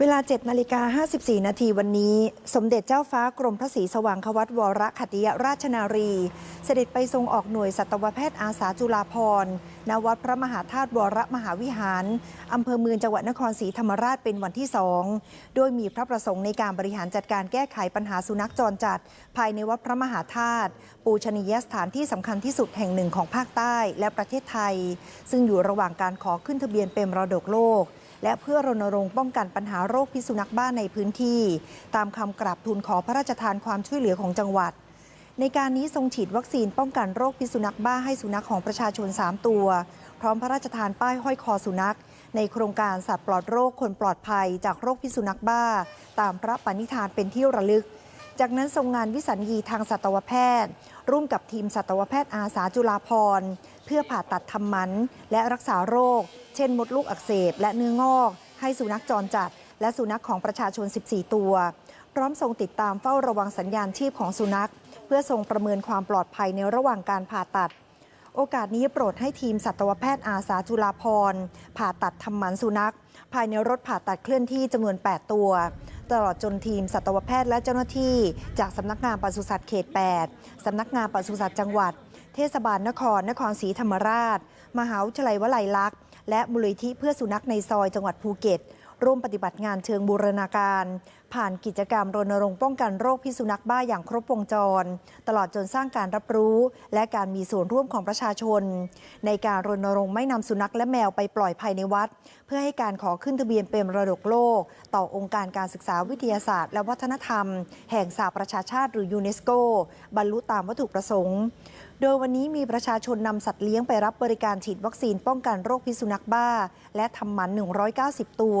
เวลา 7 นาฬิกา 54 นาทีวันนี้ สมเด็จเจ้าฟ้ากรมพระศรีสว่างควัตวรขัตติยราชนารี เสด็จไปทรงออกหน่วยสัตวแพทย์อาสาจุฬาภรณ์ณวัดพระมหาธาตุวรมหาวิหาร อำเภอเมืองจังหวัดนครศรีธรรมราชเป็นวันที่สอง โดยมีพระประสงค์ในการบริหารจัดการแก้ไขปัญหาสุนัขจรจัด ภายในวัดพระมหาธาตุปูชนียสถานที่สำคัญที่สุดแห่งหนึ่งของภาคใต้และประเทศไทย ซึ่งอยู่ระหว่างการขอขึ้นทะเบียนเป็นมรดกโลก และเพื่อรณรงค์ป้องกันปัญหาโรคพิษสุนัขบ้าในพื้นที่ ตามคำกราบทูลขอพระราชทานความช่วยเหลือของจังหวัด ในการนี้ทรงฉีดวัคซีนป้องกันโรคพิษสุนัขบ้าให้สุนัขของประชาชน 3 ตัว พร้อมพระราชทานป้ายห้อยคอสุนัข ในโครงการสัตว์ปลอดโรคคนปลอดภัยจากโรคพิษสุนัขบ้า ตามพระปณิธานเป็นที่ระลึกจากนั้นทรงงานวิสัญญีทางสัตวแพทย์ ร่วมกับทีมสัตวแพทย์อาสาจุฬาภรณ์ เพื่อผ่าตัดทำมัน และรักษาโรค เช่นมดลูกอักเสบ และเนื้องอก ให้สุนัขจรจัด และสุนัขของประชาชน 14 ตัว พร้อมทรงติดตามเฝ้าระวังสัญญาณชีพของสุนัข เพื่อทรงประเมินความปลอดภัยในระหว่างการผ่าตัด โอกาสนี้โปรดให้ทีมสัตวแพทย์อาสาจุฬาภรผ่าตัดทำหมันสุนัข ภายในรถผ่าตัดเคลื่อนที่จำนวน 8 ตัวตลอดจนทีมสัตวแพทย์และเจ้าหน้าที่ จากสำนักงานปศุสัตว์เขต 8 สำนักงานปศุสัตว์จังหวัด เทศบาลนครนครศรีธรรมราช มหาวิทยาลัยวลัยลักษณ์ และมูลนิธิเพื่อสุนัขในซอยจังหวัดภูเก็ต ร่วมปฏิบัติงานเชิงบูรณาการ ผ่านกิจกรรมรณรงค์ป้องกันโรคพิษสุนัขบ้าอย่างครบวงจร ตลอดจนสร้างการรับรู้ และการมีส่วนร่วมของประชาชน ในการรณรงค์ไม่นำสุนัขและแมวไปปล่อยภายในวัด เพื่อให้การขอขึ้นทะเบียนเป็นมรดกโลก ต่อองค์การการศึกษาวิทยาศาสตร์ และวัฒนธรรม แห่งสหประชาชาติหรือยูเนสโก บรรลุตามวัตถุประสงค์โดยวันนี้มีประชาชนนำสัตว์เลี้ยงไปรับบริการฉีดวัคซีนป้องกันโรคพิษสุนัขบ้า และทำหมัน 190 ตัว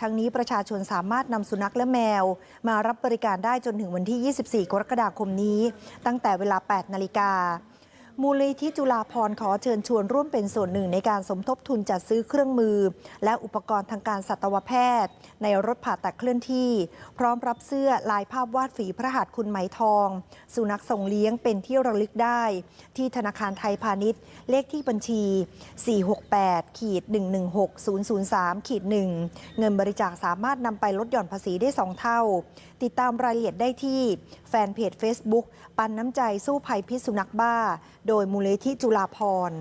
ทั้งนี้ประชาชนสามารถนำสุนัขและแมว มารับบริการได้จนถึงวันที่ 24 กรกฎาคมนี้ ตั้งแต่เวลา 8 นาฬิกา มูลนิธิจุฬาภรขอเชิญชวนร่วมเป็นส่วนหนึ่งในการสมทบทุนจัดซื้อเครื่องมือ และอุปกรณ์ทางการสัตวแพทย์ ในรถผ่าตัดเคลื่อนที่ พร้อมรับเสื้อลายภาพวาดฝีพระหัตถ์คุณไหมทอง สุนัขส่งเลี้ยงเป็นที่ระลึกได้ ที่ธนาคารไทยพาณิชย์ เลขที่บัญชี 468ขีด116003ขีด1เงินบริจาคสามารถนำไปลดหย่อนภาษีได้ 2 เท่า ติดตามรายละเอียดได้ที่แฟนเพจ Facebook ปันน้ำใจสู้ภัยพิษสุนัขบ้าโดยมูลนิธิจุฬาภร